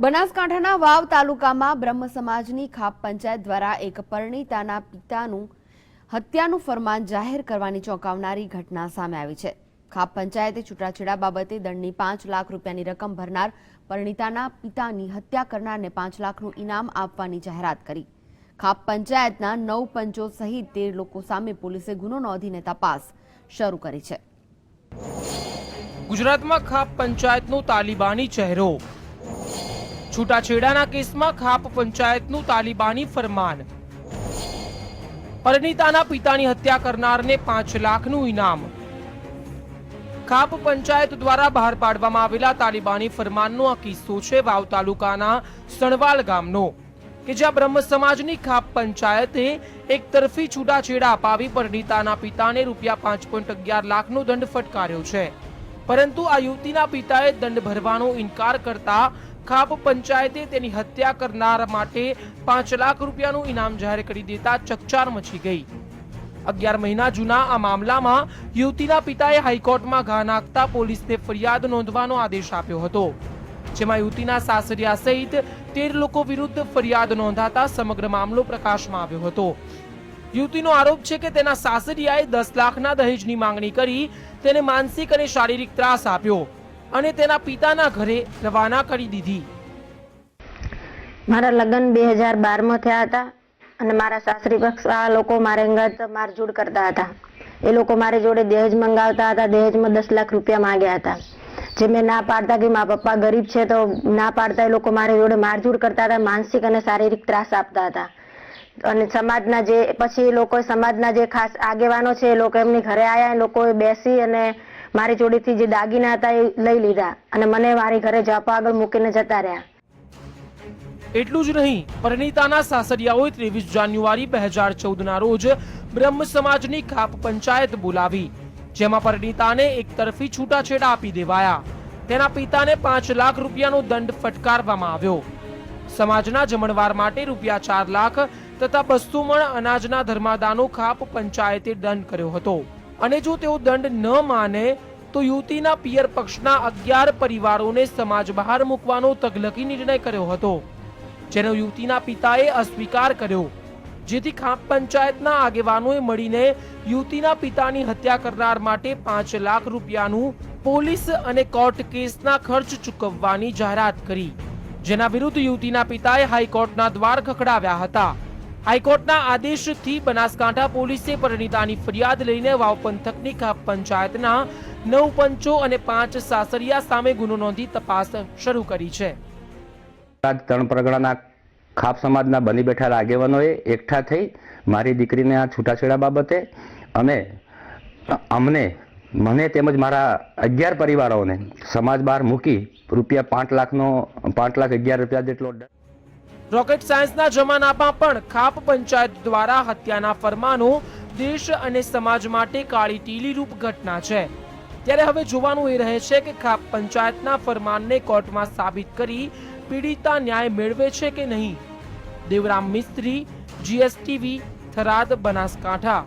બનાસકાંઠાના વાવ તાલુકામાં બ્રહ્મ સમાજની ખાપ પંચાયત દ્વારા એક પરિણીતાના પિતાનું હત્યાનું ફરમાન જાહેર કરવાની ચોંકાવનારી ઘટના સામે આવી છે. ખાપ પંચાયતે છૂટાછેડા બાબતે દંડની પાંચ લાખ રૂપિયાની રકમ ભરનાર પરિણીતાના પિતાની હત્યા કરનારને પાંચ લાખનું ઇનામ આપવાની જાહેરાત કરી. ખાપ પંચાયતના નવ પંચો સહિત તેર લોકો સામે પોલીસે ગુનો નોંધીને તપાસ શરૂ કરી છે. ગુજરાતમાં ખાપ પંચાયતનો તાલિબાની ચહેરો છૂટાછેડાના કેસમાં ખાપ પંચાયતનું તાલિબાની ફરમાન. પરિણીતાના પિતાની હત્યા કરનારને પાંચ લાખનું ઇનામ. ખાપ પંચાયત દ્વારા બહાર પાડવામાં આવેલા તાલિબાની ફરમાનનો આ કિસ્સો છે વાવ તાલુકાના સણવાલ ગામનો, કે જ્યાં બ્રહ્મ સમાજની ખાપ પંચાયતે એક તરફી છૂટાછેડા અપાવી પરિણીતાના પિતાને રૂપિયા પાંચ પોઈન્ટ અગિયાર લાખનો દંડ ફટકાર્યો છે. પરંતુ આ યુવતીના પિતાએ દંડ ભરવાનો ઇનકાર કરતા ખાપ પંચાયતે તેની હત્યા કરનાર માટે પાંચ લાખ રૂપિયાનું ઇનામ જાહેર કરી દેતા ચકચાર મચી ગઈ. અગિયાર મહિના જૂના આ મામલામાં યુવતીના પિતાએ હાઈકોર્ટમાં ઘા નાખતા પોલીસને ફરિયાદ નોંધવાનો આદેશ આપ્યો હતો. જેમાં યુવતીના સાસરિયા સહિત તેર લોકો વિરુદ્ધ ફરિયાદ નોંધાતા સમગ્ર મામલો પ્રકાશમાં આવ્યો હતો. યુવતીનો આરોપ છે કે તેના સાસરિયાએ દસ લાખના દહેજની માંગણી કરી તેને માનસિક અને શારીરિક ત્રાસ આપ્યો. અને તેના પિતાના ઘરે રવાના કરી દીધી. મારા લગ્ન બે હજાર બારમાં થયા હતા અને મારા સાસરી પક્ષ આ લોકો મારે અંગત મારઝૂડ કરતા હતા. એ લોકો મારી જોડે દહેજ મંગાવતા હતા, દહેજમાં દસ લાખ રૂપિયા માંગ્યા હતા. જે મેં ના પાડતા કે મારા પપ્પા ગરીબ છે તો ના પાડતા એ લોકો મારી જોડે મારઝૂડ કરતા હતા, માનસિક અને શારીરિક ત્રાસ આપતા હતા. અને સમાજના જે, પછી એ લોકો સમાજના જે ખાસ આગેવાનો છે એ લોકો એમની ઘરે આવ્યા એ લોકોએ બેસી અને મારી જોડેથી જે દાગીના હતા એ લઈ લીધા અને મને મારી ઘરે જાપા આગળ મૂકીને જતા રહ્યા. એટલું જ નહીં, પરિણીતાના સાસરિયાઓએ ત્રેવીસ જાન્યુઆરી બે હજાર ચૌદના રોજ બ્રહ્મ સમાજની ખાપ પંચાયત બોલાવી, જેમાં પરિણીતાને એક તરફી છૂટાછેડા આપી દેવાયા. તેના પિતાને પાંચ લાખ રૂપિયાનો દંડ ફટકારવામાં આવ્યો. સમાજના જમણવાર માટે રૂપિયા ચાર લાખ તથા બસો મણ અનાજના ધર્માદાનો ખાપ પંચાયતે દંડ કર્યો હતો. અને જો તેઓ દંડ ન માને, તો યુવતીના પિયર પક્ષના અગિયાર પરિવારોને સમાજ બહાર મૂકવાનો તગલકી નિર્ણય કર્યો હતો, જેનો યુવતીના પિતાએ અસ્વીકાર કર્યો. જેથી ખાપ પંચાયતના આગેવાનોએ મળીને યુવતીના પિતાની હત્યા કરનાર માટે પાંચ લાખ રૂપિયાનું પોલીસ અને કોર્ટ કેસના ખર્ચ ચૂકવવાની જાહેરાત કરી, જેના વિરુદ્ધ યુવતીના પિતાએ હાઈકોર્ટના દ્વાર ખખડાવ્યા હતા. હાઈકોર્ટના આદેશથી બનાસકાંઠા પોલીસે પરિણીતાની ફરિયાદ લઈને વાવ પંથકની ખાપ પંચાયતના નવ પંચો અને પાંચ સાસરિયા સામે ગુનો નોંધી તપાસ શરૂ કરી છે. ત્રણ પરગણાના ખાપ સમાજના બની બેઠેલા આગેવાનોએ એકઠા થઈ મારી દીકરીને આ છૂટાછેડા બાબતે અમે અમને મને તેમજ મારા અગિયાર પરિવારોને સમાજ બહાર મૂકી રૂપિયા પાંચ લાખનો પાંચ લાખ અગિયાર રૂપિયા જેટલો રોકેટ સાયન્સના જમાનામાં પણ ખાપ પંચાયત દ્વારા હત્યાના ફરમાનો દેશ અને સમાજ માટે કાળી ટીલી રૂપ ઘટના છે. ત્યારે હવે જોવાનું એ રહે છે કે ખાપ પંચાયતના ફરમાનને કોર્ટમાં સાબિત કરી પીડિતા ન્યાય મેળવે છે કે નહીં? દેવરામ મિસ્ત્રી જીએસટીવી થરાદ, બનાસકાંઠા.